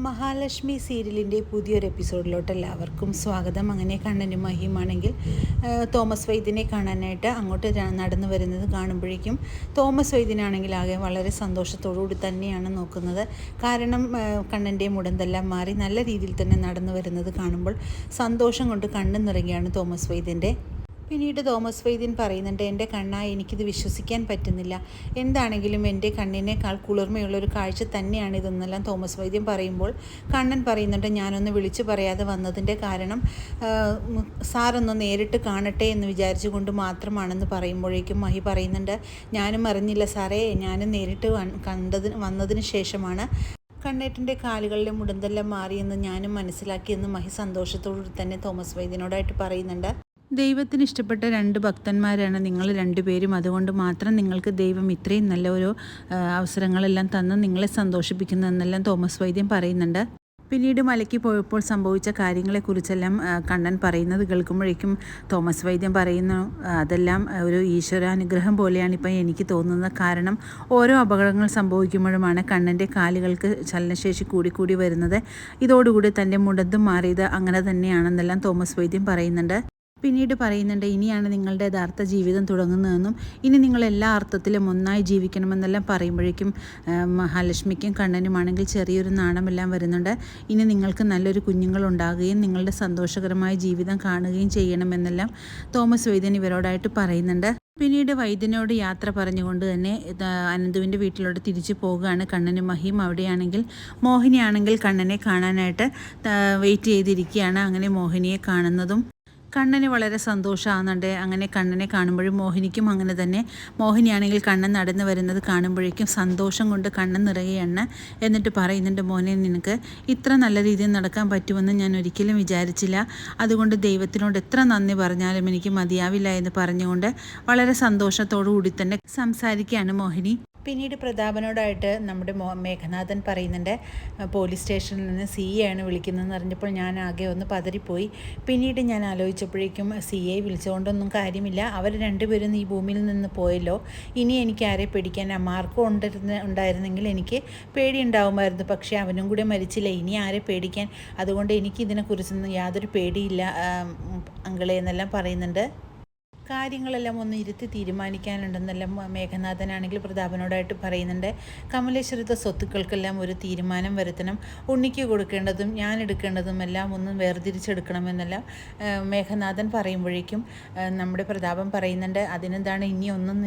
മഹാലക്ഷ്മി സീരിയലിന്റെ പുതിയൊരു എപ്പിസോഡിലോട്ട് എല്ലാവർക്കും സ്വാഗതം. അങ്ങനെ കണ്ണനും മഹിയുമാണെങ്കിൽ തോമസ് വൈദ്യനെ കാണാനായിട്ട് അങ്ങോട്ട് നടന്നു വരുന്നത് കാണുമ്പോഴേക്കും തോമസ് വൈദ്യനാണെങ്കിൽ ആകെ വളരെ സന്തോഷത്തോടുകൂടി തന്നെയാണ് നോക്കുന്നത്. കാരണം കണ്ണന്റെ മുടന്തെല്ലാം മാറി നല്ല രീതിയിൽ തന്നെ നടന്നു വരുന്നത് കാണുമ്പോൾ സന്തോഷം കൊണ്ട് കണ്ണു നിറങ്ങിയാണ് തോമസ് വൈദ്യന്റെ പിന്നീട് തോമസ് വൈദ്യൻ പറയുന്നുണ്ട് എന്റെ കണ്ണായി എനിക്കിത് വിശ്വസിക്കാൻ പറ്റുന്നില്ല. എന്താണെങ്കിലും എന്റെ കണ്ണിനേക്കാൾ കുളിർമയുള്ള ഒരു കാഴ്ച തന്നെയാണ് ഇതെന്നെല്ലാം തോമസ് വൈദ്യൻ പറയുമ്പോൾ കണ്ണൻ പറയുന്നുണ്ട്. ഞാനൊന്ന് വിളിച്ചു പറയാതെ വന്നതിന്റെ കാരണം സാറൊന്ന് നേരിട്ട് കാണട്ടെ എന്ന് വിചാരിച്ചുകൊണ്ട് മാത്രമാണെന്ന് പറയുമ്പോഴേക്കും മഹി പറയുന്നുണ്ട് ഞാനും അറിഞ്ഞില്ല സാറേ. ഞാനും നേരിട്ട് കണ്ടതിന് വന്നതിന് ശേഷമാണ് കണ്ണേറ്റിന്റെ കാലുകളിലെ മുടന്തെല്ലാം മാറിയെന്ന് ഞാനും മനസ്സിലാക്കിയെന്ന് മഹി സന്തോഷത്തോടു തന്നെ തോമസ് വൈദ്യനോടായിട്ട് പറയുന്നുണ്ട്. ദൈവത്തിന് ഇഷ്ടപ്പെട്ട രണ്ട് ഭക്തന്മാരാണ് നിങ്ങൾ രണ്ടുപേരും. അതുകൊണ്ട് മാത്രം നിങ്ങൾക്ക് ദൈവം ഇത്രയും നല്ല ഒരു അവസരങ്ങളെല്ലാം തന്ന് നിങ്ങളെ സന്തോഷിപ്പിക്കുന്നതെന്നെല്ലാം തോമസ് വൈദ്യം പറയുന്നുണ്ട്. പിന്നീട് മലയ്ക്ക് പോയപ്പോൾ സംഭവിച്ച കാര്യങ്ങളെക്കുറിച്ചെല്ലാം കണ്ണൻ പറയുന്നത് കേൾക്കുമ്പോഴേക്കും തോമസ് വൈദ്യം പറയുന്നു അതെല്ലാം ഒരു ഈശ്വരാനുഗ്രഹം പോലെയാണ് ഇപ്പം എനിക്ക് തോന്നുന്നത് കാരണം. ഓരോ അപകടങ്ങൾ സംഭവിക്കുമ്പോഴുമാണ് കണ്ണന്റെ കാലുകൾക്ക് ചലനശേഷി കൂടിക്കൂടി വരുന്നത്. ഇതോടുകൂടി തന്റെ മുടന്തും മാറിയത് അങ്ങനെ തന്നെയാണെന്നെല്ലാം തോമസ് വൈദ്യം പറയുന്നുണ്ട്. പിന്നീട് പറയുന്നുണ്ട് ഇനിയാണ് നിങ്ങളുടെ യഥാർത്ഥ ജീവിതം തുടങ്ങുന്നതെന്നും ഇനി നിങ്ങൾ എല്ലാ അർത്ഥത്തിലും ഒന്നായി ജീവിക്കണമെന്നെല്ലാം പറയുമ്പോഴേക്കും മഹാലക്ഷ്മിക്കും കണ്ണനുമാണെങ്കിൽ ചെറിയൊരു നാണമെല്ലാം വരുന്നുണ്ട്. ഇനി നിങ്ങൾക്ക് നല്ലൊരു കുഞ്ഞുങ്ങൾ ഉണ്ടാകുകയും നിങ്ങളുടെ സന്തോഷകരമായ ജീവിതം കാണുകയും ചെയ്യണമെന്നെല്ലാം തോമസ് വൈദ്യൻ ഇവരോടായിട്ട് പറയുന്നുണ്ട്. പിന്നീട് വൈദ്യനോട് യാത്ര പറഞ്ഞുകൊണ്ട് തന്നെ അനന്തുവിന്റെ വീട്ടിലോട്ട് തിരിച്ചു പോവുകയാണ് കണ്ണനും മഹിയും. അവിടെയാണെങ്കിൽ മോഹിനിയാണെങ്കിൽ കണ്ണനെ കാണാനായിട്ട് വെയിറ്റ് ചെയ്തിരിക്കുകയാണ്. അങ്ങനെ മോഹിനിയെ കാണുന്നതും കണ്ണന് വളരെ സന്തോഷമാകുന്നുണ്ട് അങ്ങനെ കണ്ണനെ കാണുമ്പോഴും മോഹിനിക്കും അങ്ങനെ തന്നെ. മോഹിനിയാണെങ്കിൽ കണ്ണൻ നടന്നു വരുന്നത് കാണുമ്പോഴേക്കും സന്തോഷം കൊണ്ട് കണ്ണൻ നിറയുകയാണ് എന്നിട്ട് പറയുന്നുണ്ട് മോനെ നിനക്ക് ഇത്ര നല്ല രീതിയിൽ നടക്കാൻ പറ്റുമെന്ന് ഞാൻ ഒരിക്കലും വിചാരിച്ചില്ല. അതുകൊണ്ട് ദൈവത്തിനോട് എത്ര നന്ദി പറഞ്ഞാലും എനിക്ക് മതിയാവില്ല എന്ന് പറഞ്ഞുകൊണ്ട് വളരെ സന്തോഷത്തോടു കൂടി തന്നെ സംസാരിക്കുകയാണ് മോഹിനി. പിന്നീട് പ്രതാപനോടായിട്ട് നമ്മുടെ മോ മേഘനാഥൻ പറയുന്നുണ്ട് പോലീസ് സ്റ്റേഷനിൽ നിന്ന് സി എ ആണ് വിളിക്കുന്നതെന്ന് അറിഞ്ഞപ്പോൾ ഞാൻ ആകെ ഒന്ന് പതറിപ്പോയി. പിന്നീട് ഞാൻ ആലോചിച്ചപ്പോഴേക്കും സി എ വിളിച്ചുകൊണ്ടൊന്നും കാര്യമില്ല. അവർ രണ്ടുപേരും ഈ ഭൂമിയിൽ നിന്ന് പോയല്ലോ. ഇനി എനിക്ക് ആരെ പേടിക്കാൻ മാർക്കും ഉണ്ടിരുന്ന ഉണ്ടായിരുന്നെങ്കിൽ എനിക്ക് പേടി ഉണ്ടാവുമായിരുന്നു പക്ഷേ അവനും കൂടെ മരിച്ചില്ല. ഇനി ആരെ പേടിക്കാൻ? അതുകൊണ്ട് എനിക്ക് ഇതിനെക്കുറിച്ചൊന്നും യാതൊരു പേടിയില്ല അങ്കിളെ എന്നെല്ലാം പറയുന്നുണ്ട്. കാര്യങ്ങളെല്ലാം ഒന്ന് ഇരുത്തി തീരുമാനിക്കാനുണ്ടെന്നെല്ലാം മേഘനാഥനാണെങ്കിൽ പ്രതാപനോടായിട്ട് പറയുന്നുണ്ട്. കമലേശ്വരത്തെ സ്വത്തുക്കൾക്കെല്ലാം ഒരു തീരുമാനം വരുത്തണം. ഉണ്ണിക്ക് കൊടുക്കേണ്ടതും ഞാൻ എടുക്കേണ്ടതും എല്ലാം ഒന്ന് വേർതിരിച്ചെടുക്കണമെന്നെല്ലാം മേഘനാഥൻ പറയുമ്പോഴേക്കും നമ്മുടെ പ്രതാപം പറയുന്നുണ്ട്. അതിനെന്താണ് ഇനി ഒന്നും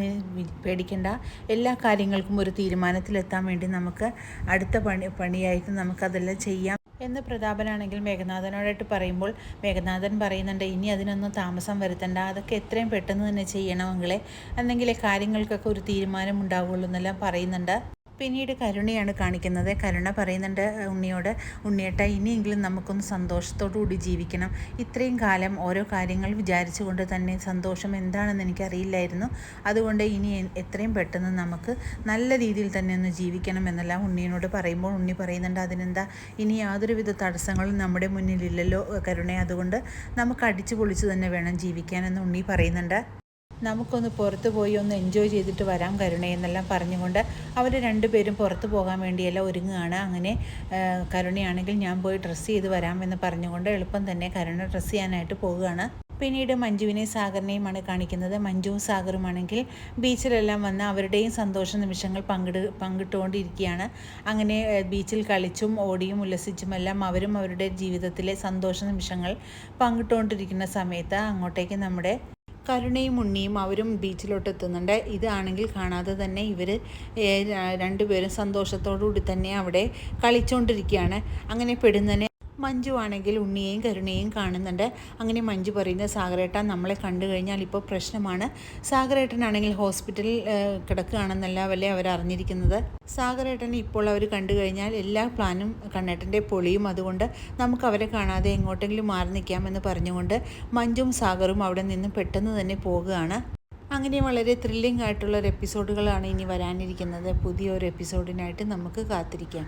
പേടിക്കണ്ട. എല്ലാ കാര്യങ്ങൾക്കും ഒരു തീരുമാനത്തിലെത്താൻ വേണ്ടി നമുക്ക് അടുത്ത പണി പണിയായിട്ട് നമുക്കതെല്ലാം ചെയ്യാം. എന്ന് പ്രതാപനാണെങ്കിൽ മേഘനാഥനോടായിട്ട് പറയുമ്പോൾ മേഘനാഥൻ പറയുന്നുണ്ട് ഇനി അതിനൊന്നും താമസം വരുത്തണ്ട. അതൊക്കെ എത്രയും പെട്ടെന്ന് തന്നെ ചെയ്യണമെങ്കിലേ എന്തെങ്കിലും കാര്യങ്ങൾക്കൊക്കെ ഒരു തീരുമാനം ഉണ്ടാവുള്ളൂ എന്നെല്ലാം പറയുന്നുണ്ട്. പിന്നീട് കരുണയാണ് കാണിക്കുന്നത്. കരുണ പറയുന്നുണ്ട് ഉണ്ണിയോട് ഉണ്ണിയേട്ട ഇനിയെങ്കിലും നമുക്കൊന്ന് സന്തോഷത്തോടു കൂടി ജീവിക്കണം. ഇത്രയും കാലം ഓരോ കാര്യങ്ങൾ വിചാരിച്ചുകൊണ്ട് തന്നെ സന്തോഷം എന്താണെന്ന് എനിക്കറിയില്ലായിരുന്നു. അതുകൊണ്ട് ഇനി എത്രയും പെട്ടെന്ന് നമുക്ക് നല്ല രീതിയിൽ തന്നെ ഒന്ന് ജീവിക്കണം എന്നെല്ലാം ഉണ്ണിയോട് പറയുമ്പോൾ ഉണ്ണി പറയുന്നുണ്ട് അതിനെന്താ? ഇനി യാതൊരുവിധ തടസ്സങ്ങളും നമ്മുടെ മുന്നിലില്ലല്ലോ കരുണ. അതുകൊണ്ട് നമുക്ക് അടിച്ചു പൊളിച്ചു തന്നെ വേണം ജീവിക്കാനെന്ന് ഉണ്ണി പറയുന്നുണ്ട്. നമുക്കൊന്ന് പുറത്ത് പോയി ഒന്ന് എൻജോയ് ചെയ്തിട്ട് വരാം കരുണയെന്നെല്ലാം പറഞ്ഞുകൊണ്ട് അവർ രണ്ടുപേരും പുറത്തു പോകാൻ വേണ്ടിയെല്ലാം ഒരുങ്ങുകയാണ്. അങ്ങനെ കരുണയാണെങ്കിൽ ഞാൻ പോയി ഡ്രസ്സ് ചെയ്ത് വരാമെന്ന് പറഞ്ഞുകൊണ്ട് എളുപ്പം തന്നെ കരുണ ഡ്രസ്സ് ചെയ്യാനായിട്ട് പോവുകയാണ്. പിന്നീട് മഞ്ജുവിനെയും സാഗറിനെയുമാണ് കാണിക്കുന്നത്. മഞ്ജുവും സാഗറുമാണെങ്കിൽ ബീച്ചിലെല്ലാം വന്ന് അവരുടെയും സന്തോഷ നിമിഷങ്ങൾ പങ്കിട് പങ്കിട്ടുകൊണ്ടിരിക്കുകയാണ്. അങ്ങനെ ബീച്ചിൽ കളിച്ചും ഓടിയും ഉല്ലസിച്ചും എല്ലാം അവരും അവരുടെ ജീവിതത്തിലെ സന്തോഷ നിമിഷങ്ങൾ പങ്കിട്ടുകൊണ്ടിരിക്കുന്ന സമയത്ത് അങ്ങോട്ടേക്ക് നമ്മുടെ കരുണയും ഉണ്ണിയും അവരും ബീച്ചിലോട്ട് എത്തുന്നുണ്ട് ഇതാണെങ്കിൽ കാണാതെ തന്നെ ഇവർ രണ്ടുപേരും സന്തോഷത്തോടു കൂടി തന്നെ അവിടെ കളിച്ചുകൊണ്ടിരിക്കുകയാണ് അങ്ങനെ പെടുന്നതിനെ മഞ്ജു ആണെങ്കിൽ ഉണ്ണിയെയും കരുണയെയും കാണുന്നുണ്ട്. അങ്ങനെ മഞ്ജു പറയുന്ന സാഗരേട്ടൻ നമ്മളെ കണ്ടു കഴിഞ്ഞാൽ ഇപ്പോൾ പ്രശ്നമാണ്. സാഗരേട്ടനാണെങ്കിൽ ഹോസ്പിറ്റലിൽ കിടക്കുകയാണെന്നല്ല വല്ലേ അവർ അറിഞ്ഞിരിക്കുന്നത്. സാഗരേട്ടൻ ഇപ്പോൾ അവർ കണ്ടു കഴിഞ്ഞാൽ എല്ലാ പ്ലാനും കണ്ണേട്ടന്റെ പൊളിയും. അതുകൊണ്ട് നമുക്ക് അവരെ കാണാതെ എങ്ങോട്ടെങ്കിലും മാറി നിൽക്കാമെന്ന് പറഞ്ഞുകൊണ്ട് മഞ്ജും സാഗറും അവിടെ നിന്ന് പെട്ടെന്ന് തന്നെ പോവുകയാണ് അങ്ങനെ വളരെ ത്രില്ലിംഗ് ആയിട്ടുള്ള ഒരു എപ്പിസോഡുകളാണ് ഇനി വരാനിരിക്കുന്നത്. പുതിയൊരു എപ്പിസോഡിനായിട്ട് നമുക്ക് കാത്തിരിക്കാം.